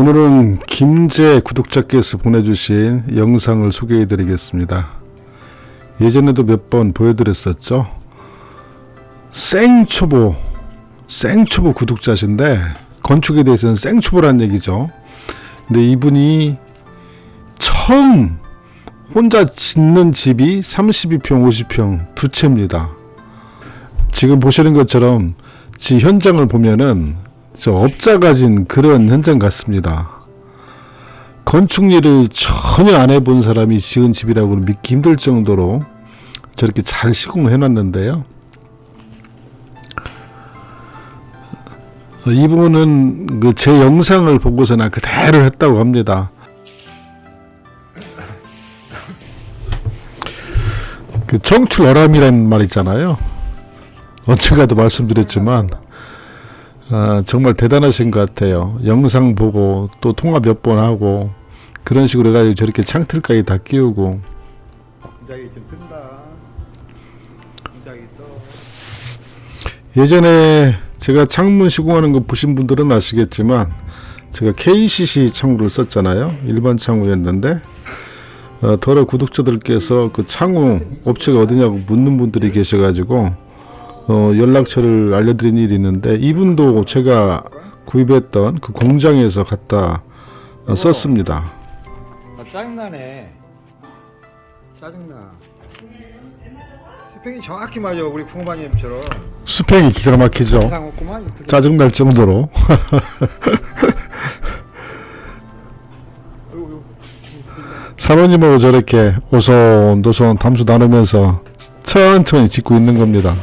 오늘은 김재 구독자께서 보내주신 영상을 소개해 드리겠습니다. 예전에도 몇 번 보여드렸었죠. 생초보, 생초보 구독자신데, 건축에 대해서는 생초보란 얘기죠. 근데 이분이 처음 혼자 짓는 집이 32평, 50평 두 채입니다. 지금 보시는 것처럼 지 현장을 보면은 저 업자 가 진 그런 현장 같습니다. 건축 일을 전혀 안 해본 사람이 지은 집이라고 믿기 힘들 정도로 저렇게 잘 시공을 해놨는데요. 어, 이분은 그 제 영상을 보고서나 그대로 했다고 합니다. 그 청출어람이라는 말 있잖아요. 언젠가도 말씀드렸지만 아, 정말 대단하신 것 같아요. 영상 보고 또 통화 몇 번 하고 그런 식으로 해가지고 저렇게 창틀까지 다 끼우고 뜬다. 떠. 예전에 제가 창문 시공하는 거 보신 분들은 아시겠지만 제가 KCC 창호를 썼잖아요. 일반 창호였는데 어, 더러 구독자들께서 그 창호 업체가 어디냐고 묻는 분들이 계셔가지고 어, 연락처를 알려드린 일이 있는데 이분도 제가 구입했던 그 공장에서 갖다 어, 썼습니다. 아, 짜증나네. 짜증나. 스펙이 정확히 맞아 우리 부모님처럼. 수평이 기가 막히죠. 이상 없구만. 짜증날 정도로 사모님하고 저렇게 오손도손 담수 나누면서 천천히 짓고 있는 겁니다.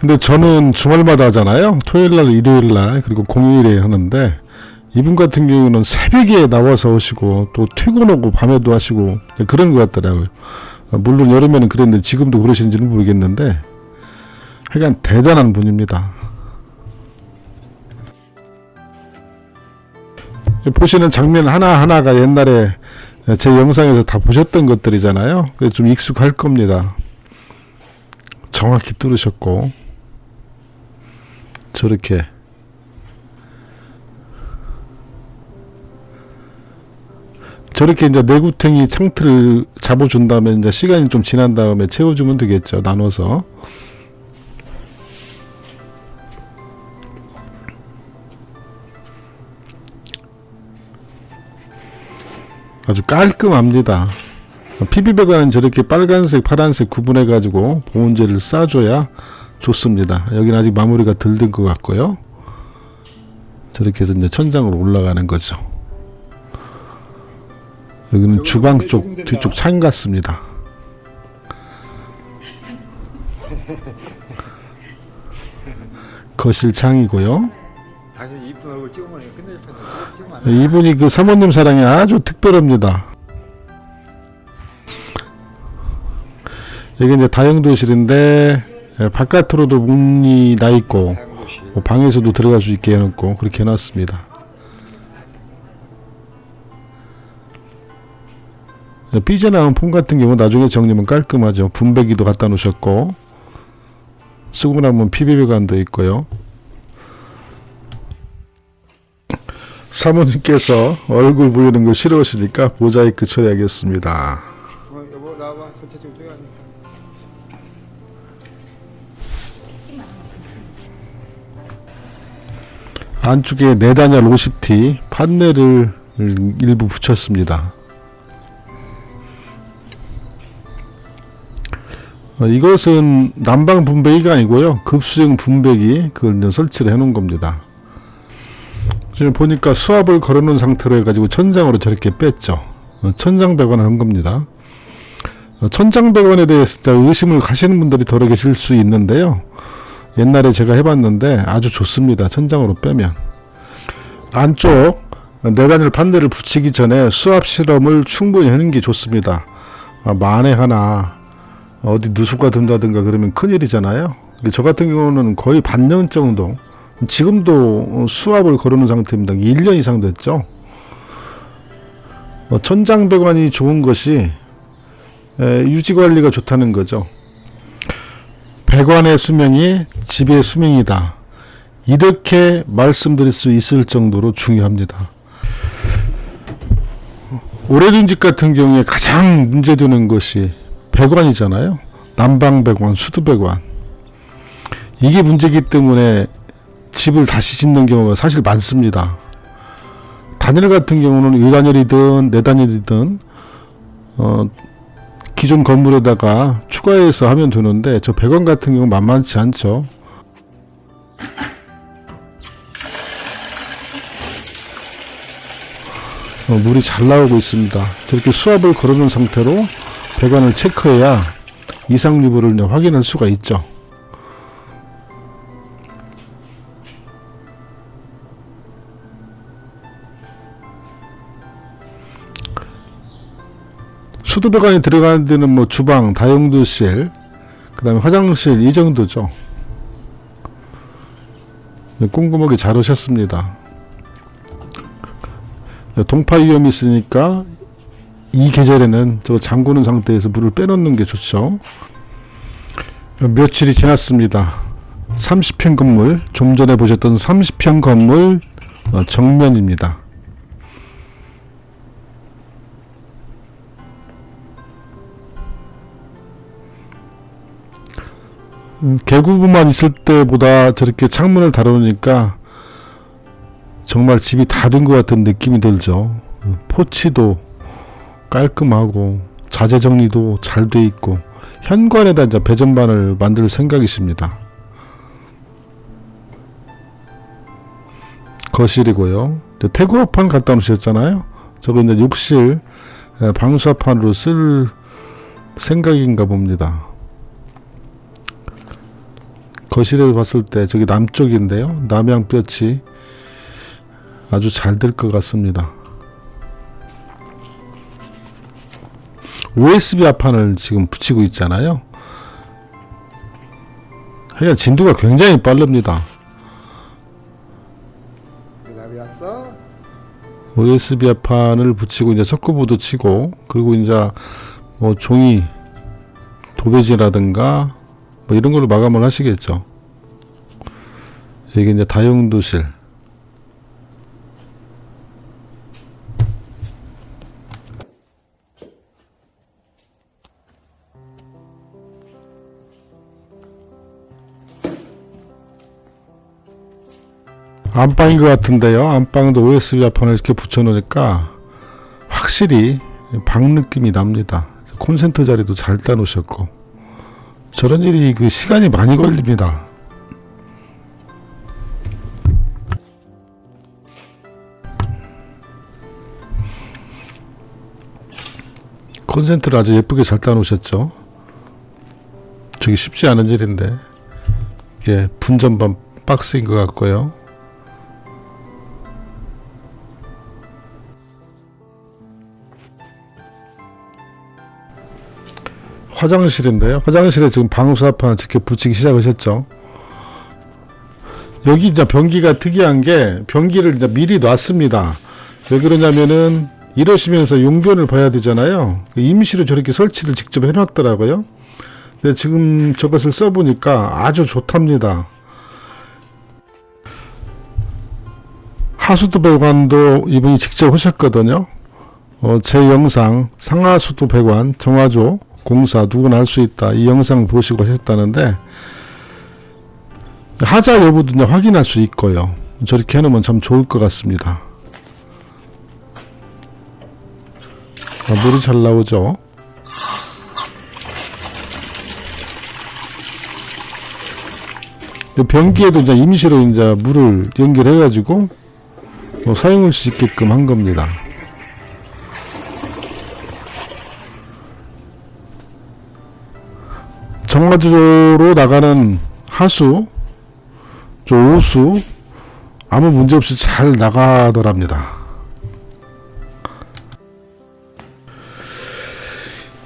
근데 저는 주말마다 하잖아요. 토요일날, 일요일날, 그리고 공휴일에 하는데 이분 같은 경우는 새벽에 나와서 오시고 또 퇴근하고 밤에도 하시고 그런 것 같더라고요. 어, 물론 여름에는 그랬는데 지금도 그러신지는 모르겠는데 하여간 대단한 분입니다. 보시는 장면 하나하나가 옛날에 제 영상에서 다 보셨던 것들이잖아요. 좀 익숙할 겁니다. 정확히 뚫으셨고 저렇게 저렇게 이제 내구탱이 창틀을 잡아준 다음에 이제 시간이 좀 지난 다음에 채워주면 되겠죠. 나눠서. 아주 깔끔합니다. PB배관은 저렇게 빨간색, 파란색 구분해 가지고 보온재를 싸줘야 좋습니다. 여기는 아직 마무리가 덜 된 것 같고요. 저렇게 해서 이제 천장으로 올라가는 거죠. 여기는 주방 쪽 뒤쪽 창 같습니다. 거실 창이고요. 돼. 이분이 그 사모님 사랑이 아주 특별합니다. 여기 이제 다용도실인데 예, 바깥으로도 문이 나 있고. 뭐 방에서도 들어갈 수 있게 해놓고 그렇게 해놨습니다. 예, 삐져나온 폼 같은 경우 나중에 정리면 깔끔하죠. 분배기도 갖다 놓으셨고 쓰고 나면 피비배관도 있고요. 사모님께서 얼굴 보이는 거 싫어하시니까 모자이크 처리하겠습니다. 안쪽에 네단열 50T 판넬을 일부 붙였습니다. 어, 이것은 난방 분배기가 아니고요. 급수형 분배기 그걸 설치를 해놓은 겁니다. 지금 보니까 수압을 걸어놓은 상태로 해가지고 천장으로 저렇게 뺐죠. 어, 천장 배관을 한 겁니다. 어, 천장 배관에 대해서 의심을 가시는 분들이 더러 계실 수 있는데요. 옛날에 제가 해봤는데 아주 좋습니다. 천장으로 빼면 안쪽 내단열 판넬을 붙이기 전에 수압 실험을 충분히 하는 게 좋습니다. 아, 만에 하나 어디 누수가 든다든가 그러면 큰일이잖아요. 저 같은 경우는 거의 반년 정도 지금도 수압을 거르는 상태입니다. 1년 이상 됐죠. 어, 천장 배관이 좋은 것이 에, 유지 관리가 좋다는 거죠. 배관의 수명이 집의 수명이다. 이렇게 말씀드릴 수 있을 정도로 중요합니다. 오래된 집 같은 경우에 가장 문제되는 것이 배관이잖아요. 난방 배관, 수도 배관. 이게 문제이기 때문에 집을 다시 짓는 경우가 사실 많습니다. 단열 같은 경우는 1단열이든 4단열이든 어, 기존 건물에다가 추가해서 하면 되는데 저 배관 같은 경우 만만치 않죠. 어, 물이 잘 나오고 있습니다. 저렇게 수압을 걸어놓은 상태로 배관을 체크해야 이상 이제 확인할 수가 있죠. 수도 배관이 들어가는 데는 뭐 주방, 다용도실, 그 다음에 화장실 이 정도죠. 네, 꼼꼼하게 잘 오셨습니다. 네, 동파 위험이 있으니까 이 계절에는 저 잠그는 상태에서 물을 빼놓는 게 좋죠. 며칠이 지났습니다. 30평 건물, 좀 전에 보셨던 30평 건물 어, 정면입니다. 음, 개구부만 있을 때보다 저렇게 창문을 달아놓으니까 정말 집이 다 된 것 같은 느낌이 들죠. 음, 포치도 깔끔하고 자재 정리도 잘 돼 있고 현관에다 이제 배전반을 만들 생각이십니다. 거실이고요. 이제 태국어판 갖다 놓으셨잖아요. 저거 이제 욕실 에, 방수화판으로 쓸 생각인가 봅니다. 거실에서 봤을 때 저기 남쪽인데요. 남양볕이 아주 잘 될 것 같습니다. OSB 합판을 지금 붙이고 있잖아요. 하여간 진도가 굉장히 빠릅니다. OSB 합판을 붙이고 이제 석고보도 치고 그리고 이제 뭐 종이 도배지라든가 뭐 이런 걸로 마감을 하시겠죠. 이게 이제 다용도실. 안방인 것 같은데요. 안방도 OSB 합판을 이렇게 붙여놓으니까 확실히 방 느낌이 납니다. 콘센트 자리도 잘 따놓으셨고 저런 일이 그 시간이 많이 걸립니다. 콘센트를 아주 예쁘게 잘 따놓으셨죠. 저기 쉽지 않은 일인데 이게 분전반 박스인 것 같고요. 화장실인데요. 화장실에 지금 방수합판을 직접 붙이기 시작하셨죠. 여기 이제 변기가 특이한 게 변기를 이제 미리 놨습니다. 왜 그러냐면은 이러시면서 용변을 봐야 되잖아요. 임시로 저렇게 설치를 직접 해놨더라고요. 근데 지금 저것을 써보니까 아주 좋답니다. 하수도 배관도 이분이 직접 하셨거든요. 어, 제 영상 상하수도 배관 정화조 공사 누구나 할 수 있다. 이 영상 보시고 하셨다는데 하자 여부도 확인할 수 있고요. 저렇게 해놓으면 참 좋을 것 같습니다. 아, 물이 잘 나오죠. 이 변기에도 이제 임시로 이제 물을 연결해가지고 뭐 사용할 수 있게끔 한 겁니다. 정화조로 나가는 하수, 저 오수 아무 문제 없이 잘 나가더랍니다.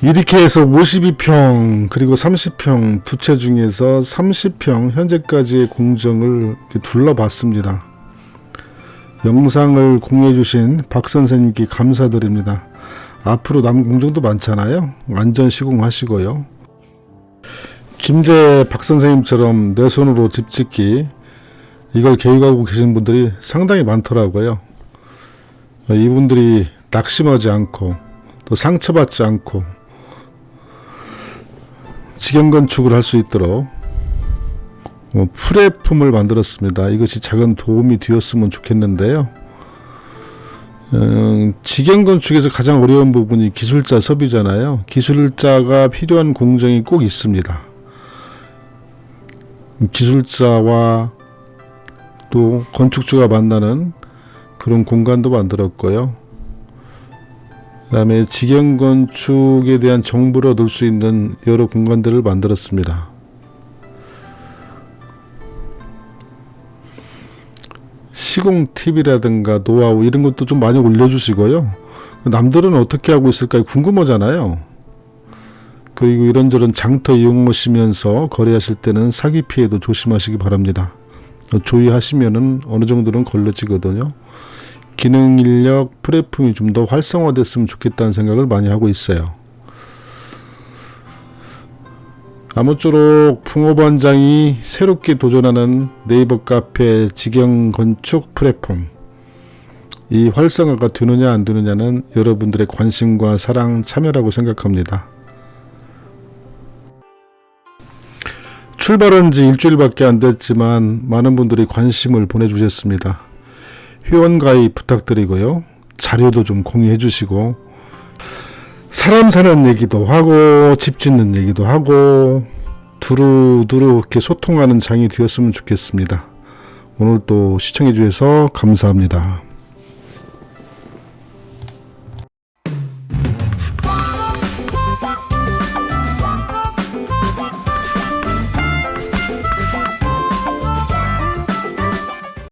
이렇게 해서 52평 그리고 30평 두 채 중에서 30평 현재까지의 공정을 둘러봤습니다. 영상을 공유해 주신 박 선생님께 감사드립니다. 앞으로 남은 공정도 많잖아요. 안전 시공하시고요. 김재 박 선생님처럼 내 손으로 집 짓기 이걸 계획하고 계신 분들이 상당히 많더라고요. 어, 이분들이 낙심하지 않고 또 상처받지 않고 직영 건축을 할 수 있도록 어, 플랫폼을 만들었습니다. 이것이 작은 도움이 되었으면 좋겠는데요. 음, 직영 건축에서 가장 어려운 부분이 기술자 섭이잖아요. 기술자가 필요한 공정이 꼭 있습니다. 기술자와 또 건축주가 만나는 그런 공간도 만들었고요. 그다음에 직영 건축에 대한 정보를 얻을 수 있는 여러 공간들을 만들었습니다. 시공 팁이라든가 노하우 이런 것도 좀 많이 올려주시고요. 남들은 어떻게 하고 있을까 궁금하잖아요. 그리고 이런저런 장터 이용하시면서 거래하실 때는 사기 피해도 조심하시기 바랍니다. 조의하시면은 어느 정도는 걸러지거든요. 기능 인력 플랫폼이 좀 더 활성화됐으면 좋겠다는 생각을 많이 하고 있어요. 아무쪼록 풍호반장이 새롭게 도전하는 네이버 카페 직영 건축 플랫폼 이 활성화가 되느냐 안 되느냐는 여러분들의 관심과 사랑 참여라고 생각합니다. 출발한 지 일주일밖에 안 됐지만 많은 분들이 관심을 보내주셨습니다. 회원 가입 부탁드리고요. 자료도 좀 공유해 주시고 사람 사는 얘기도 하고 집 짓는 얘기도 하고 두루두루 이렇게 소통하는 장이 되었으면 좋겠습니다. 오늘 또 시청해 주셔서 감사합니다.